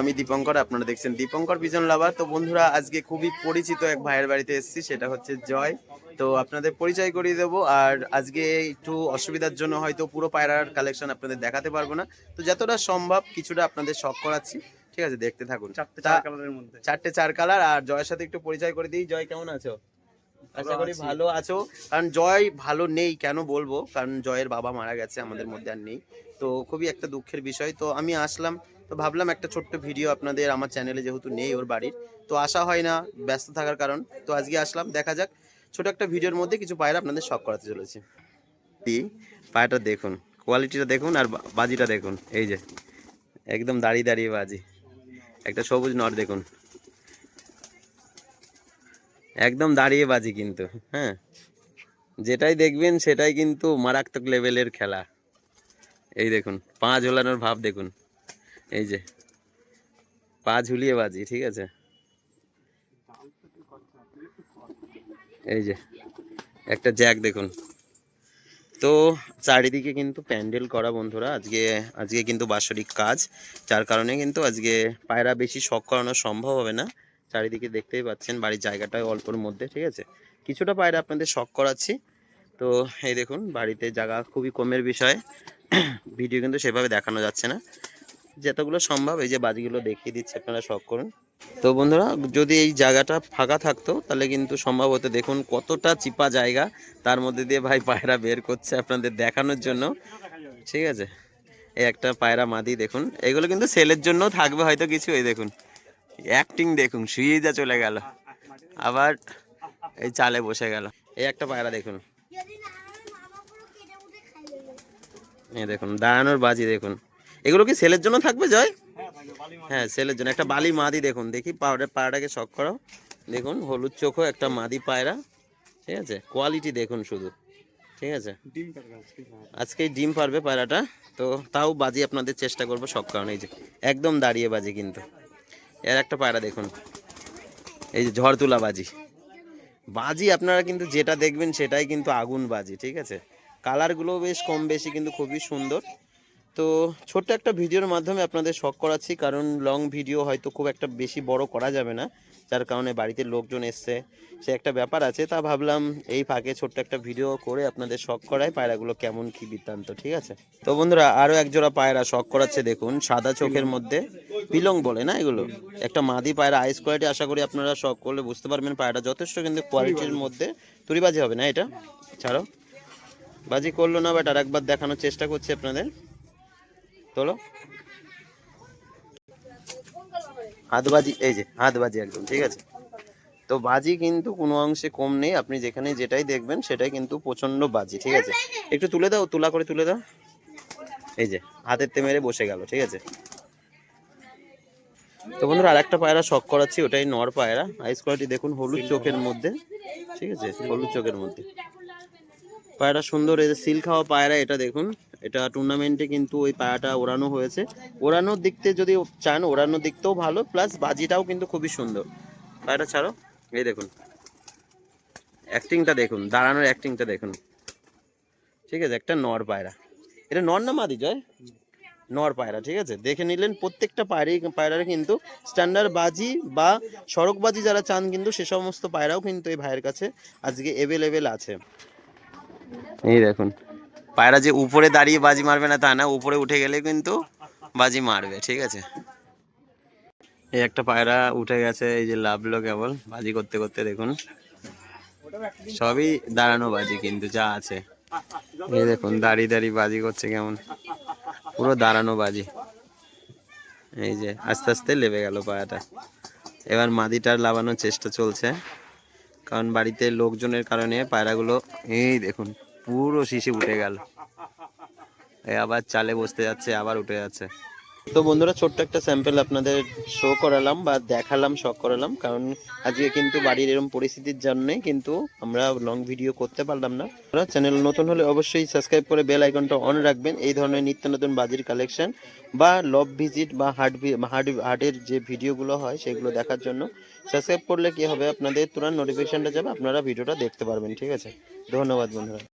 আমি দীপঙ্কর আপনারা দেখছেন দীপঙ্কর পিজন লাভার তো বন্ধুরা আজকে খুবই পরিচিত এক ভাইয়ের বাড়িতে এসেছি সেটা হচ্ছে জয়। তো আপনাদের পরিচয় করিয়ে দেবো আর আজকে একটু অসুবিধার জন্য হয়তো পুরো পায়রার কালেকশন আপনাদের দেখাতে পারব না। তো যতটা সম্ভব কিছুটা আপনাদের শখ করাচ্ছি ঠিক আছে? দেখতে থাকুন। চারটে চার কালারের মধ্যে। চারটে চার কালার আর জয়ের সাথে একটু পরিচয় করে দিই। জয় কেমন আছো? আশা করি ভালো আছো। কারণ জয় ভালো নেই কেন বলব? কারণ জয়ের বাবা মারা গেছে আমাদের মধ্যে আর নেই। তো খুবই একটা দুঃখের বিষয়। তো আমি আসলাম তো ভাবলাম একটা ছোট্ট ভিডিও আপনাদের আমার চ্যানেলে যেহেতু নেই ওর বাড়ির, তো আসা হয় না ব্যস্ত থাকার কারণ। তো আজকে আসলাম, দেখা যাক, ছোট একটা ভিডিওর মধ্যে কিছু পায়রা আপনাদের শখ করাতে চলেছি। পায়রাটা দেখুন কোয়ালিটিটা দেখুন আর বাজিটা দেখুন, এই যে, একদম দাঁড়িয়ে দাঁড়িয়ে বাজি। একটা সবুজ নট দেখুন। একদম দাঁড়িয়ে বাজি কিন্তু হ্যাঁ। যেটাই দেখবেন সেটাই কিন্তু মারাত্মক লেভেলের খেলা। এই দেখুন, পা ঝোলানোর ভাব দেখুন। এই যে, পা ঝুলিয়ে বাজি, ঠিক আছে? এই যে, একটা জ্যাক দেখুন। তো চারিদিকে কিন্তু প্যান্ডেল করা বন্ধুরা, আজকে আজকে কিন্তু বাৎসরিক কাজ। যার কারণে কিন্তু আজকে পায়রা বেশি শখ করানো সম্ভব হবে না। চারিদিকে দেখতেই পাচ্ছেন, বাড়ির জায়গাটাও অল্পর মধ্যে, ঠিক আছে? কিছুটা পায়রা আপনাদের শখ করাচ্ছি। তো এই দেখুন, বাড়িতে জায়গা খুবই কমের বিষয়। ভিডিও কিন্তু সেভাবে দেখানো যাচ্ছে না। যতগুলো সম্ভব এই যে বাজিগুলো দেখিয়ে দিচ্ছে, আপনারা শখ করুন। তো বন্ধুরা, যদি এই জায়গাটা ফাঁকা থাকতো, তাহলে কিন্তু সম্ভবত দেখুন কতটা চিপা জায়গা, তার মধ্যে দিয়ে ভাই পায়রা বের করছে আপনাদের দেখানোর জন্য। ঠিক আছে? এই একটা পায়রা মাদি, দেখুন। এগুলো কিন্তু সেলের জন্য থাকবে হয়তো কিছু, এই দেখুন। অ্যাক্টিং দেখুন, শুয়ে যা চলে গেল। আবার এই চালে বসে গেল। এই একটা পায়রা, দেখুন। এই দেখুন, দাঁড়ানোর বাজি, দেখুন। এগুলো কি সেলের জন্য থাকবে জয়? হ্যাঁ সেলের জন্য। একটা বালি মাদি দেখুন দেখি পাউডার পায়রাটাকে শখ করাও। দেখুন হলুদ চোখো একটা মাদি পায়রা ঠিক আছে? কোয়ালিটি দেখুন শুধু ঠিক আছে? আজকে হ্যাঁ। আজকেই ডিম পারবে পায়রাটা তো তাও বাজি আপনাদের চেষ্টা করব সব কারণে এই যে একদম দাঁড়িয়ে বাজি কিন্তু। এর একটা পায়রা দেখুন এই যে ঝড় তুলা বাজি। বাজি আপনারা কিন্তু যেটা দেখবেন সেটাই কিন্তু আগুন বাজি ঠিক আছে? কালারগুলো বেশ কম বেশি কিন্তু খুবই সুন্দর। তো ছোট্ট একটা ভিডিওর মাধ্যমে আপনাদের শখ করাচ্ছি, কারণ লং ভিডিও হয়তো খুব একটা বেশি বড় করা যাবে না, যার কারণে বাড়িতে লোকজন এসছে, সে একটা ব্যাপার আছে, তা ভাবলাম এই ফাঁকে ছোট্ট একটা ভিডিও করে আপনাদের শখ করায় পায়রাগুলো কেমন, কি বৃত্তান্ত, ঠিক আছে? তো বন্ধুরা আরও এক জোড়া পায়রা শখ করাচ্ছে, দেখুন, সাদা চোখের মধ্যে, পিলং বলে না এগুলো? একটা মাদি পায়রা আইস কোয়ালিটি আশা করি আপনারা শখ করলে বুঝতে পারবেন, পায়রাটা যথেষ্ট কিন্তু কোয়ালিটির মধ্যে তুরিবাজি হবে না এটা? ছাড়ো। বাজি করল না বাট আর একবার দেখানোর চেষ্টা করছি আপনাদের। তোলো। হাতবাজি এই যে হাতবাজি একদম ঠিক আছে? তো বাজি কিন্তু কোনো অংশে কম নেই আপনি যেখানে যেটাই দেখবেন সেটাই কিন্তু প্রচণ্ড বাজি ঠিক আছে? একটু তুলে দাও তুলা করে তুলে দাও। এই যে হাতের তে মেরে বসে গেল ঠিক আছে? তো বন্ধুরা আরেকটা পায়রা শখ করাচ্ছি ওটাই নর পায়রা। আইস কোয়ালিটি দেখুন হলুদ চোখের মধ্যে ঠিক আছে? হলুদ চোখের মধ্যে। পায়রা সুন্দর এই যে সিল খাওয়া পায়রা এটা দেখুন। এটা টুর্নামেন্টে কিন্তু ওই পায়রাটা ওড়ানো হয়েছে। ওড়ানোর দিক থেকে যদি চান, ওড়ানোর দিকটাও ভালো প্লাস বাজিটাও কিন্তু খুবই সুন্দর। পায়রা ছাড়ো, এই দেখুন। অ্যাক্টিংটা দেখুন, দাঁড়ানোর অ্যাক্টিংটা দেখুন। ঠিক আছে, একটা নর পায়রা। এটা নর না মাদি, জয়? নর পায়রা, ঠিক আছে? দেখে নিলেন প্রত্যেকটা পায়রাই, পায়রার কিন্তু স্ট্যান্ডার্ড বাজি বা সড়ক বাজি যারা চান কিন্তু সে সমস্ত পায়রাও কিন্তু এই ভাইয়ের কাছে আজকে অ্যাভেলেবেল আছে। এই দেখুন। পায়রা যে উপরে দাঁড়িয়ে বাজি মারবে না তা না, উপরে উঠে গেলে কিন্তু বাজি মারবে, ঠিক আছে? এই একটা পায়রা উঠে গেছে, এই যে লাভলো কেবল, বাজি করতে করতে দেখুন। সবই দাঁড়ানো বাজি কিন্তু, যা আছে। এই দেখুন, দাঁড়িয়ে দাঁড়িয়ে বাজি করছে কেমন। পুরো দাঁড়ানো বাজি। এই যে, আস্তে আস্তে লেবে গেল পায়াটা এবার মাদিটার লাগানোর চেষ্টা চলছে, কারণ বাড়িতে লোকজনের কারণে পায়রাগুলো, এই দেখুন পুরো শিশি উঠে গেল। আবার চালে বসতে যাচ্ছে, আবার উঠে যাচ্ছে। তো বন্ধুরা, ছোট্ট একটা স্যাম্পেল আপনাদের শো করালাম বা দেখালাম শখ করালাম। কারণ আজকে কিন্তু বাড়ির এরকম পরিস্থিতির জন্যে কিন্তু আমরা লং ভিডিও করতে পারলাম না। চ্যানেল নতুন হলে অবশ্যই সাবস্ক্রাইব করে বেল আইকনটা অন রাখবেন। এই ধরনের নিত্য নতুন বাজির কালেকশন বা লব ভিজিট বা হার্ট হার্ট হার্টের যে ভিডিওগুলো হয়, সেগুলো দেখার জন্য সাবস্ক্রাইব করলে কি হবে? আপনাদের তুরন্ত নোটিফিকেশনটা যাবে, আপনারা ভিডিওটা দেখতে পারবেন। ঠিক আছে? ধন্যবাদ বন্ধুরা।